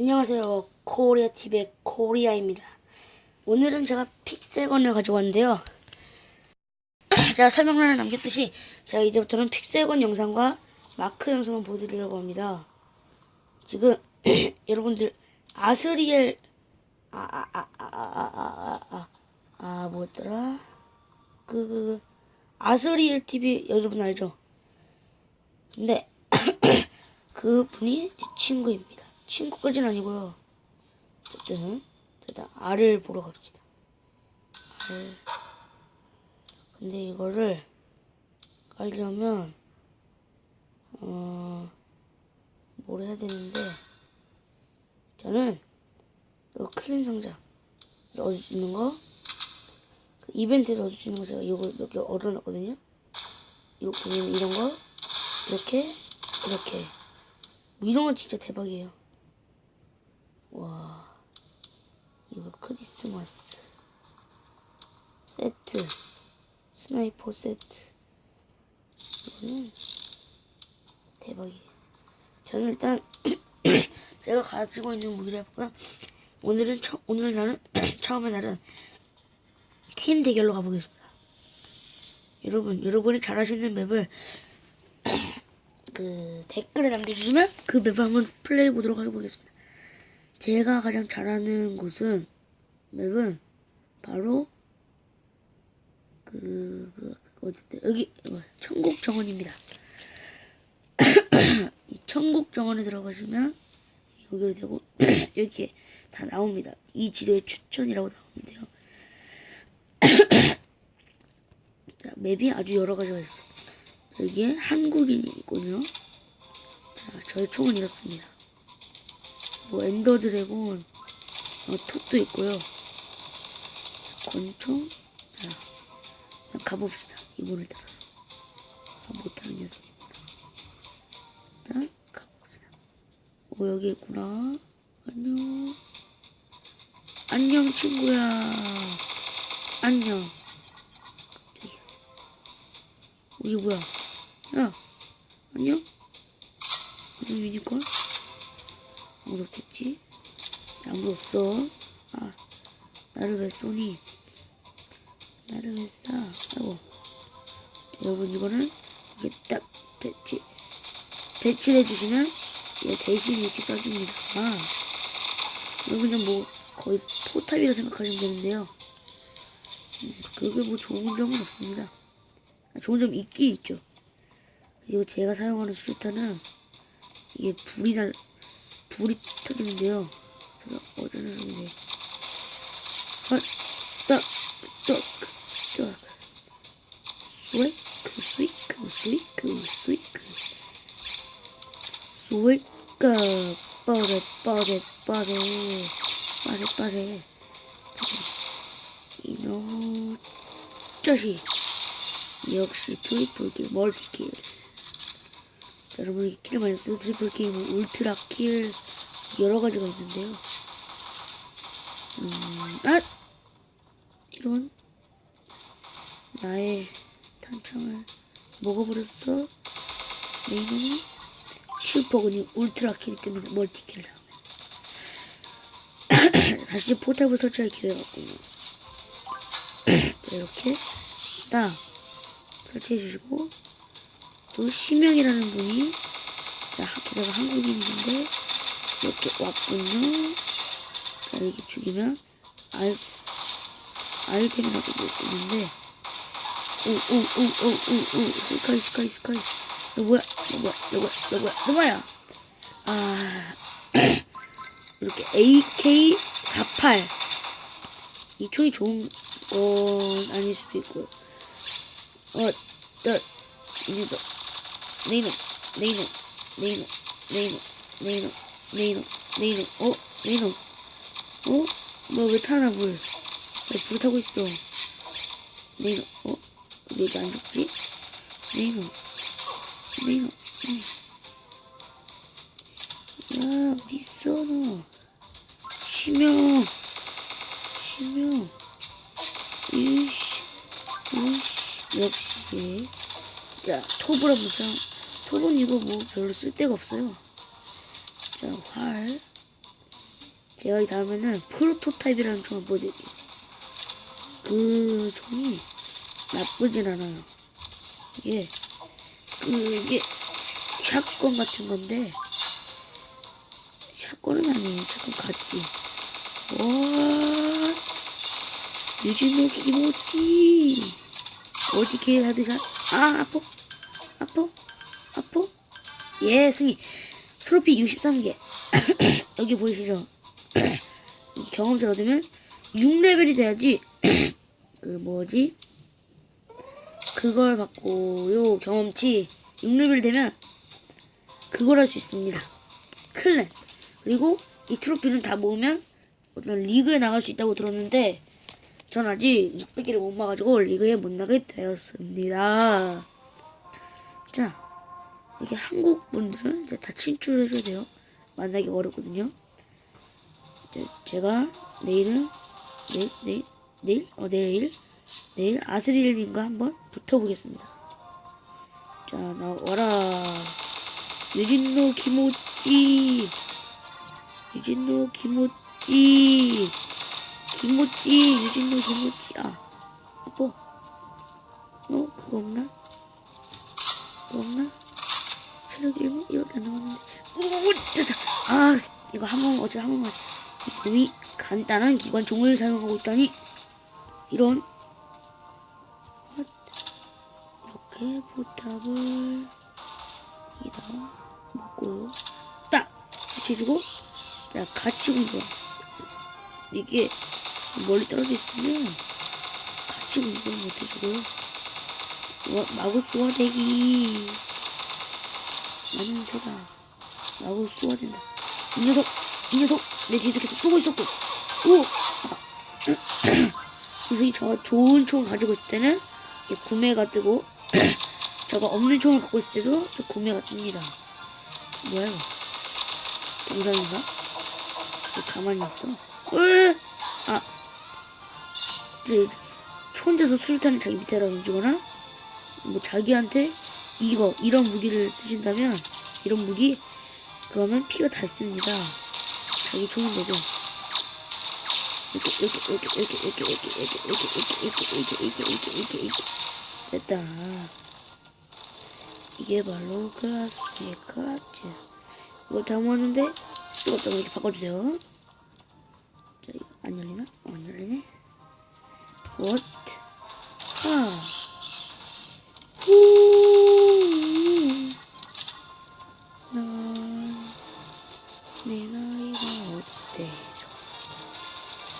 안녕하세요. 코리아 TV의 코리아입니다. 오늘은 제가 픽셀건을 가져왔는데요. 제가 설명란에 남겼듯이 제가 이제부터는 픽셀건 영상과 마크 영상을 보여드리려고 합니다. 지금 여러분들 아스리엘 아아아아아아아 아, 뭐더라? 그 아스리엘 TV 여러분 알죠? 근데 그 분이 제 친구입니다. 친구까지는 아니고요. 어쨌든 일단 알을 보러 갑시다. 알. 근데 이거를 깔려면 어, 뭘 해야 되는데 저는 이 클린 상자 넣을 수 있는 거, 그 이벤트에 넣을 수 있는 거 제가 이거 몇 개 얻어놨거든요. 이거 보면 이런 거 이렇게 이렇게 뭐 이런 건 진짜 대박이에요. 와 이거 크리스마스 세트 스나이퍼 세트 이거는 대박이에요. 저는 일단 제가 가지고 있는 무기를 해볼까요? 오늘은 처, 오늘 날은 처음의 날은 팀 대결로 가보겠습니다. 여러분 여러분이 잘하시는 맵을 그 댓글에 남겨주시면 그 맵을 한번 플레이 보도록 해보겠습니다. 제가 가장 잘하는 곳은 맵은 바로 그, 그 어디 여기 이거, 천국 정원입니다. 이 천국 정원에 들어가시면 여기로 되고 이렇게 다 나옵니다. 이 지도의 추천이라고 나오는데요. 자, 맵이 아주 여러 가지가 있어요. 여기에 한국인이 있군요. 자, 저의 총은 이렇습니다. 뭐 엔더 드래곤, 어, 톱도 있고요. 권총, 자, 그냥 가봅시다. 이분을 따라서. 아, 못하는 녀석입니다. 일단 가봅시다. 오 여기 있구나. 안녕. 안녕 친구야. 안녕. 어, 이게 뭐야? 야, 안녕? 안녕 유니콘? 아무도 없겠지? 아무도 없어. 아, 나를 왜 쏘니? 나를 왜 쏴? 아이고. 여러분, 이거는 이게 딱 배치, 배치를 해주시면 얘 대신 이렇게 쏴줍니다. 아, 이거 그냥 뭐 거의 포탑이라 생각하시면 되는데요. 음, 그게 뭐 좋은 점은 없습니다. 아, 좋은 점 있긴 있죠. 그리고 제가 사용하는 수류탄은 이게 불이 날 불이 터지는데요. 제가 어쩌는 소리인데. 아, 딱, 딱, 딱. 스웨이크, 스웨이크, 스웨이크, 스웨이크. 스웨이크, 빠레, 빠레, 빠레, 빠레, 빠레. 이놈, 자식. 역시 트리플 킬, 멀티킬. 자, 여러분, 이 킬을 많이 쓰는 트리플킬, 뭐 울트라 킬, 여러 가지가 있는데요. 음, 아! 이런. 나의 탄창을 먹어버렸어. 내 이놈이 슈퍼군이 울트라 킬 때문에 멀티킬을 하네. 다시 포탑을 설치할 기회가 없군요. 이렇게 딱 설치해 주시고 또 심영이라는 분이 자, 내가 한국인인데 이렇게 왔군요. 자 이렇게 죽이면 아이 아이템이라도 뭐 있는데 오오오오오오 스카이 스카이 스카이. 너 뭐야? 너 뭐야? 너 뭐야? 너 뭐야? 너 뭐야? 아 이렇게 AK48 이 총이 좋은 건 아닐 수도 있고요 어, 너, 이 녀석, 내 이놈, 내 이놈, 내 이놈, 내 이놈, 내 이놈, 내 이놈, 내 이놈, 어, 내 이놈, 어? 너왜 타나, 물? 왜불 타고 있어? 내 이놈, 어? 왜 이렇게 안 죽지? 내 이놈, 내 이놈, 야, 어딨어, 너? 심형, 심형, 이씨, 이씨. 역시 자 톱을 한번 사 톱은 이거 뭐 별로 쓸데가 없어요 자 활 제가 이 다음에는 프로토타입이라는 총을 보여드릴게요. 그 총이 나쁘진 않아요. 이게 그 이게 샷건 같은 건데 샷건은 아니에요. 샷건 같지. 와 유진호 기모찌 어디 게 하드샷 아 아포 아포? 아포? 예 승리 트로피 63개. 여기 보이시죠? 경험치 얻으면 6레벨이 돼야지. 그 뭐지? 그걸 받고 요 경험치. 6레벨 되면 그걸 할 수 있습니다. 클랜. 그리고 이 트로피는 다 모으면 어떤 리그에 나갈 수 있다고 들었는데 전 아직 600개를 못 모아가지고 리그에 못 나게 되었습니다 자 이게 한국 분들은 이제 다 친출해줘야 돼요. 만나기 어렵거든요. 이제 제가 내일은 내일 내일 내일? 어 내일. 내일 아스릴님과 한번 붙어보겠습니다. 자 나와라. 유진노 김오찌. 유진노 김오찌. 김오찌 유진노 김오찌. 아 뭐? 어 그거 없나? 그거 없나? 체력 1분 이거 안 나왔는데. 오 짜자 아 이거 한 번 어제 한 번만. 이 간단한 기관총을 사용하고 있다니. 이런. 헛. 이렇게 포탑을 여기다 먹고요. 딱! 붙여주고 자 같이 공격 이게 멀리 떨어져 있으면 같이 공격 못해주고요 와, 마구 쏘아대기. 나는 새가 마구 쏘아댄다. 이 녀석 이 녀석 내 뒤에서 계속 쏘고 있었고. 오! 그래서 저 좋은 총 가지고 있을 때는 구매가 뜨고 저가 없는 총을 갖고 있을 때도 저 구매가 뜹니다. 뭐야 이거? 동상인가? 왜 가만히 있어. 으! 아! 이제 혼자서 수류탄을 자기 밑에다 던지거나 뭐 자기한테 이거 이런 무기를 쓰신다면 이런 무기 그러면 피가 닳습니다 자기 총인데도 이렇게 이렇게 이렇게 이렇게 이렇게 이렇게 이렇게 이렇게 이렇게 이렇게 이렇게 이렇게 이렇게 이렇게 됐다 이게 바로 클라스의 클라스 이거 다 모았는데 수가 없다고 이렇게 바꿔주세요 자 이거 안 열리나? 어, 안 열리네 What? 하 후. 난내 나이가 어때?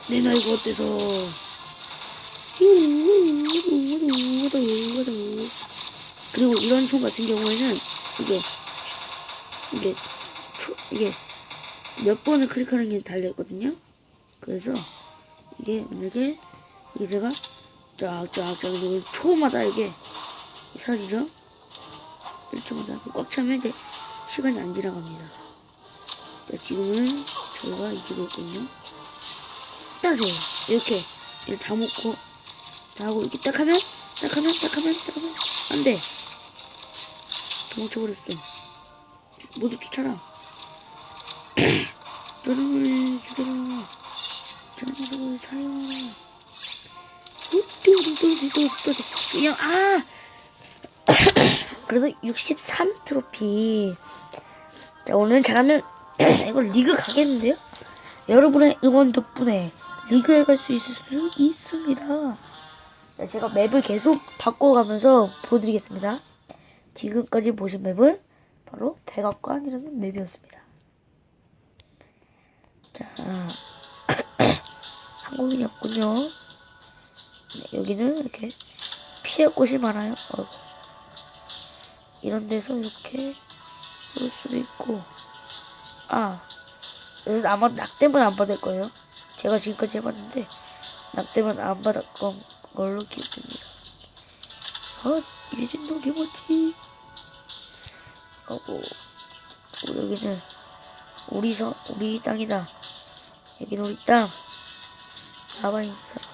내 나이가 어때서? 그리고 이런 총 같은 경우에는 이게 이게 초, 이게 몇 번을 클릭하는 게 달려 있거든요. 그래서 이게 만약에 이게 제가 쫙쫙쫙 초마다 이게 사라지죠? 1초마다 꽉 차면 이제 시간이 안 지나갑니다. 자, 지금은 저희가 이기고 있거든요. 따세요. 이렇게 이렇게 다 먹고 다 하고 이렇게 딱 하면 딱 하면 딱 하면 딱 하면 안 돼. 도망쳐버렸어. 모두 쫓아라. 저놈을 죽여라. 저놈을 사용하라. 그냥 아 그래도 63 트로피. 자 오늘 잘하면 이거 리그 가겠는데요? 여러분의 응원 덕분에 리그에 갈 수 있을 수 있습니다. 자, 제가 맵을 계속 바꿔가면서 보여드리겠습니다. 지금까지 보신 맵은 바로 백악관이라는 맵이었습니다. 자 한국인이었군요. 네, 여기는 이렇게 피할 곳이 많아요. 어. 이런 데서 이렇게 쏠 수도 있고 아 여기서 아마 낙대만 안 받을 거예요. 제가 지금까지 해봤는데 낙대만 안 받았던 걸로 기억됩니다. 어 유진도 기모지 하고 여기는 우리 서 우리 땅이다. 여기는 우리 땅. 나와 있는 사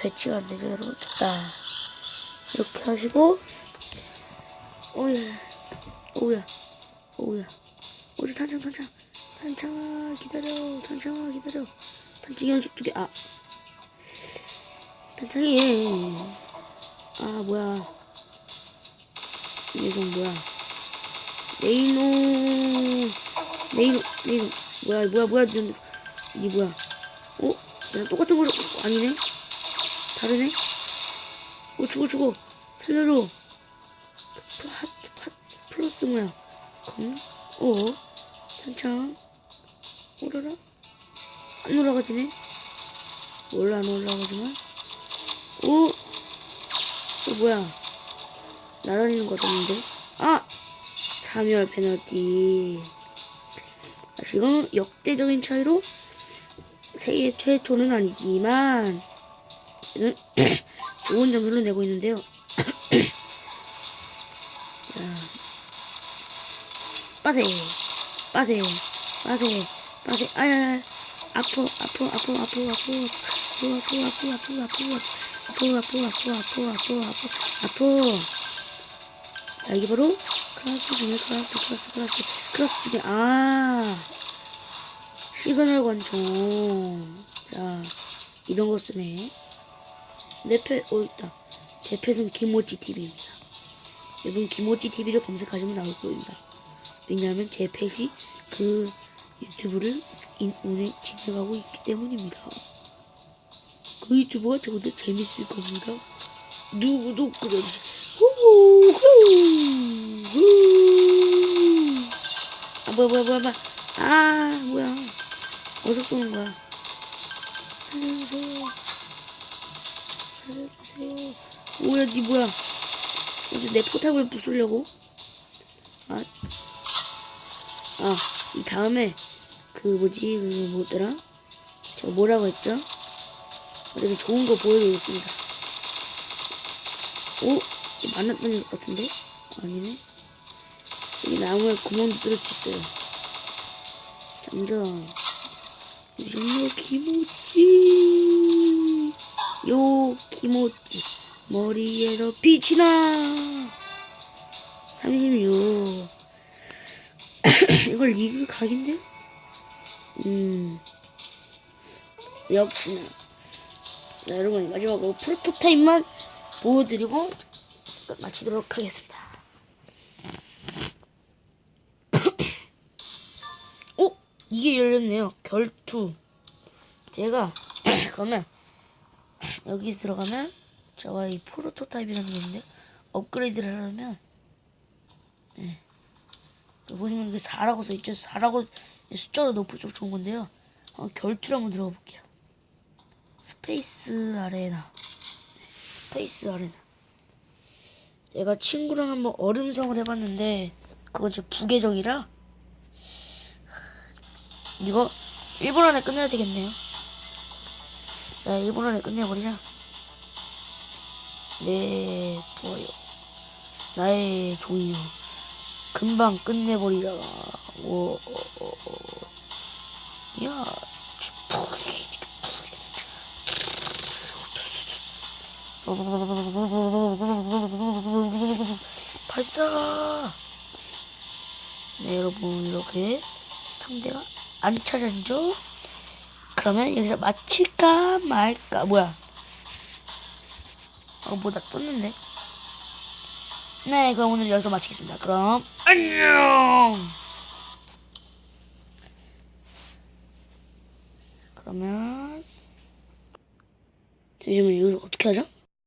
배치가 안 되죠, 여러분? 됐다. 이렇게 하시고, 오예, 오야, 오야. 오지, 탄창, 탄창. 탄창아, 기다려. 탄창아, 기다려. 탄창 연속 두 개, 아. 탄창이, 아, 뭐야. 이건 뭐야. 네이노, 네이노, 네이노. 뭐야, 뭐야, 뭐야. 이게 뭐야. 어? 내가 똑같은 걸, 아니네? 다르네? 어, 죽어, 죽어. 살려줘. 그, 핫, 핫, 플러스 뭐야. 금? 어? 탄창. 오라라? 안 올라가지네? 원래 안 올라가지만. 오! 어, 뭐야. 날아다니는 거 같았는데? 아! 사멸 페널티. 아, 지금 역대적인 차이로 세계 최초는 아니지만, 는 좋은 점수를 내고 있는데요. 자, 빠세, 빠세, 빠세, 빠세, 아야, 아프, 아프, 아프, 아프, 아프, 아프, 아프, 아프, 아프, 아프, 아프, 아프, 아프, 아프, 아프, 아프. 자, 이게 바로 클라스 중에 클라스, 클라스, 클라스, 클라스 중에 아 시그널 권총. 자, 이런 거 쓰네. 내 패, 어, 있다. 제 펫은 김모찌 TV입니다. 여러분, 김모찌 TV를 검색하시면 나올 겁니다. 왜냐하면 제 펫이 그 유튜브를 인, 운행, 진행하고 있기 때문입니다. 그 유튜브가 저보다 재밌을 겁니다. 누구도 그러지. 후후, 후, 후. 아, 뭐야, 뭐야, 뭐야, 뭐야. 아, 뭐야. 어디서 쏘는 거야. 살려주세요. 뭐야, 니 뭐야. 어디 내 포탑을 부수려고? 아, 아, 이 다음에, 그 뭐지, 그 뭐더라? 저 뭐라고 했죠? 어떻게 좋은 거 보여드리겠습니다. 오? 만났던 것 같은데? 아니네. 여기 나무에 구멍도 뚫을 수 있어요. 잠전. 요 기모찌. 요 기모찌. 머리에서 빛이 나. 36. 이걸 리그 각인데? 음. 역시나. 자, 여러분, 마지막으로 프로토타입만 보여드리고 마치도록 하겠습니다. 어? 이게 열렸네요. 결투. 제가, 그러면, 여기 들어가면, 제가 이 프로토타입이라는 게 있는데, 업그레이드를 하려면, 예. 여기 보시면 이게 4라고 써있죠? 4라고 숫자가 높을수록 좋은 건데요. 어, 결투를 한번 들어가 볼게요. 스페이스 아레나. 스페이스 아레나. 제가 친구랑 한번 얼음성을 해봤는데 그건 제 부계정이라 이거 1분 안에 끝내야 되겠네요. 자, 1분 안에 끝내버리자. 네, 좋아요. 나의 종이요. 금방 끝내버리자. 오, 오, 오, 오. 야, 발사! 네, 여러분, 이렇게 상대가 안 찾아지죠? 그러면 여기서 마칠까 말까? 뭐야? 어, 뭐다 떴는데? 네, 그럼 오늘 여기서 마치겠습니다. 그럼, 안녕! 그러면, 잠시만요, 이거 어떻게 하죠?